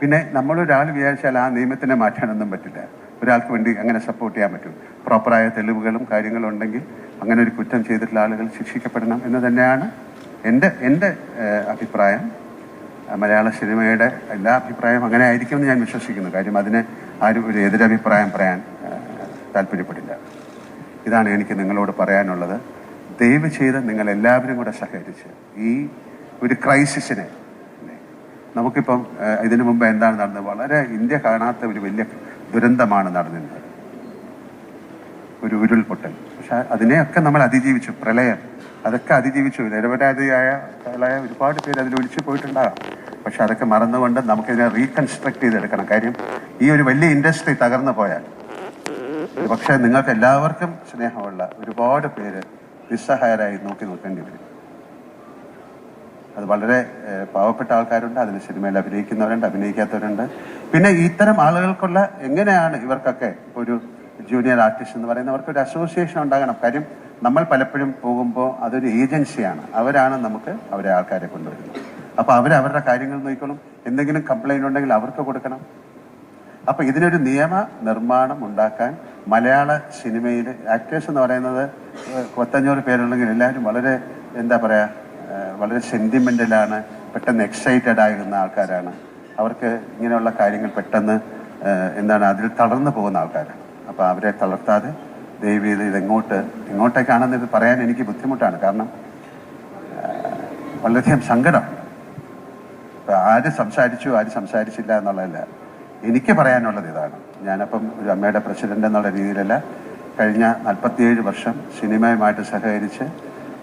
പിന്നെ നമ്മൾ ഒരാൾ വിചാരിച്ചാൽ ആ നിയമത്തിനെ മാറ്റാനൊന്നും പറ്റില്ല. ഒരാൾക്ക് വേണ്ടി അങ്ങനെ സപ്പോർട്ട് ചെയ്യാൻ പറ്റും. പ്രോപ്പറായ തെളിവുകളും കാര്യങ്ങളും ഉണ്ടെങ്കിൽ അങ്ങനെ ഒരു കുറ്റം ചെയ്തിട്ടുള്ള ആളുകൾ ശിക്ഷിക്കപ്പെടണം എന്ന് തന്നെയാണ് എന്റെ എന്റെ അഭിപ്രായം. മലയാള സിനിമയുടെ എല്ലാ അഭിപ്രായം അങ്ങനെ ആയിരിക്കുമെന്ന് ഞാൻ വിശ്വസിക്കുന്നു. കാര്യം അതിന് ആരും ഒരു എതിരഭിപ്രായം പറയാൻ താല്പര്യപ്പെടില്ല. ഇതാണ് എനിക്ക് നിങ്ങളോട് പറയാനുള്ളത്. ദയവ് ചെയ്ത് നിങ്ങൾ എല്ലാവരും കൂടെ സഹകരിച്ച് ഈ ഒരു ക്രൈസിസിനെ നമുക്കിപ്പം ഇതിനു മുമ്പ് എന്താണ് നടന്നത്? വളരെ ഇന്ത്യ കാണാത്ത ഒരു വലിയ ദുരന്തമാണ് നടന്നിരുന്നത്. ഒരു ഉരുൾപൊട്ടൽ. പക്ഷെ അതിനെയൊക്കെ നമ്മൾ അതിജീവിച്ചു. പ്രളയം. അതൊക്കെ അതിജീവിച്ചു. നിരപരാധിയായ പ്രളയം ഒരുപാട് പേര് അതിൽ ഒഴിച്ചു പോയിട്ടുണ്ടാകാം. പക്ഷെ അതൊക്കെ മറന്നുകൊണ്ട് നമുക്കിതിനെ റീകൺസ്ട്രക്ട് ചെയ്തെടുക്കണം. കാര്യം ഈ ഒരു വലിയ ഇൻഡസ്ട്രി തകർന്നു പോയാൽ പക്ഷേ നിങ്ങൾക്ക് എല്ലാവർക്കും സ്നേഹമുള്ള ഒരുപാട് പേര് നിസ്സഹായരായി നോക്കി നിൽക്കേണ്ടി വരും. അത് വളരെ പാവപ്പെട്ട ആൾക്കാരുണ്ട്. അതിൽ സിനിമയിൽ അഭിനയിക്കുന്നവരുണ്ട് അഭിനയിക്കാത്തവരുണ്ട്. പിന്നെ ഇത്തരം ആളുകൾക്കുള്ള എങ്ങനെയാണ് ഇവർക്കൊക്കെ ഒരു ജൂനിയർ ആർട്ടിസ്റ്റ് എന്ന് പറയുന്നത്? അവർക്കൊരു അസോസിയേഷൻ ഉണ്ടാകണം. കാര്യം നമ്മൾ പലപ്പോഴും പോകുമ്പോൾ അതൊരു ഏജൻസിയാണ് അവരാണ് നമുക്ക് അവരെ ആൾക്കാരെ കൊണ്ടുവരുന്നത്. അപ്പൊ അവർ അവരുടെ കാര്യങ്ങൾ നോക്കിക്കോളും. എന്തെങ്കിലും കംപ്ലൈന്റ് ഉണ്ടെങ്കിൽ അവർക്ക് കൊടുക്കണം. അപ്പൊ ഇതിനൊരു നിയമ നിർമ്മാണം ഉണ്ടാക്കാൻ മലയാള സിനിമയിൽ ആക്ടേഴ്സ് എന്ന് പറയുന്നത് കൊത്തഞ്ഞൂറ് പേരുണ്ടെങ്കിൽ എല്ലാവരും വളരെ എന്താ പറയാ വളരെ സെന്റിമെന്റലാണ് പെട്ടെന്ന് എക്സൈറ്റഡ് ആയിരുന്ന ആൾക്കാരാണ്. അവർക്ക് ഇങ്ങനെയുള്ള കാര്യങ്ങൾ പെട്ടെന്ന് എന്താണ് അതിൽ തളർന്നു പോകുന്ന ആൾക്കാരാണ്. അപ്പോൾ അവരെ തളർത്താതെ ദയവ് ഇത് ഇതെങ്ങോട്ട് എങ്ങോട്ടേക്കാണെന്ന് ഇത് പറയാൻ എനിക്ക് ബുദ്ധിമുട്ടാണ്. കാരണം വളരെയധികം സങ്കടം. ഇപ്പൊ ആര് സംസാരിച്ചു ആര് സംസാരിച്ചില്ല എന്നുള്ളതല്ല. എനിക്ക് പറയാനുള്ളത് ഇതാണ്. ഞാനപ്പം ഒരു അമ്മയുടെ പ്രസിഡന്റ് എന്നുള്ള രീതിയിലല്ല കഴിഞ്ഞ നാൽപ്പത്തിയേഴ് വർഷം സിനിമയുമായിട്ട് സഹകരിച്ച്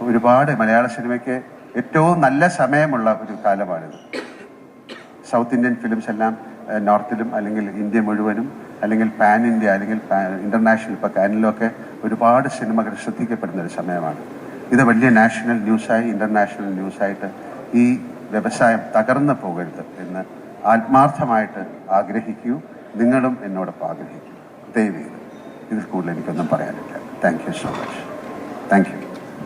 ഒരുപാട് മലയാള സിനിമയ്ക്ക് ഏറ്റവും നല്ല സമയമുള്ള ഒരു കാലമാണിത്. സൗത്ത് ഇന്ത്യൻ ഫിലിംസ് എല്ലാം നോർത്തിലും അല്ലെങ്കിൽ ഇന്ത്യ മുഴുവനും അല്ലെങ്കിൽ പാൻ ഇന്ത്യ അല്ലെങ്കിൽ ഇന്റർനാഷണൽ ഇപ്പോൾ കാനിലൊക്കെ ഒരുപാട് സിനിമകൾ ശ്രദ്ധിക്കപ്പെടുന്ന ഒരു സമയമാണ്. ഇത് വലിയ നാഷണൽ ന്യൂസായി ഇന്റർനാഷണൽ ന്യൂസായിട്ട് ഈ വ്യവസായം തകർന്നു പോകരുത് എന്ന് ആത്മാർത്ഥമായിട്ട് ആഗ്രഹിക്കൂ. നിങ്ങളും എന്നോടൊപ്പം ആഗ്രഹിക്കൂ. ദയവ് ചെയ്ത് ഇതിൽ കൂടുതൽ എനിക്കൊന്നും പറയാനില്ല. Thank you so much thank you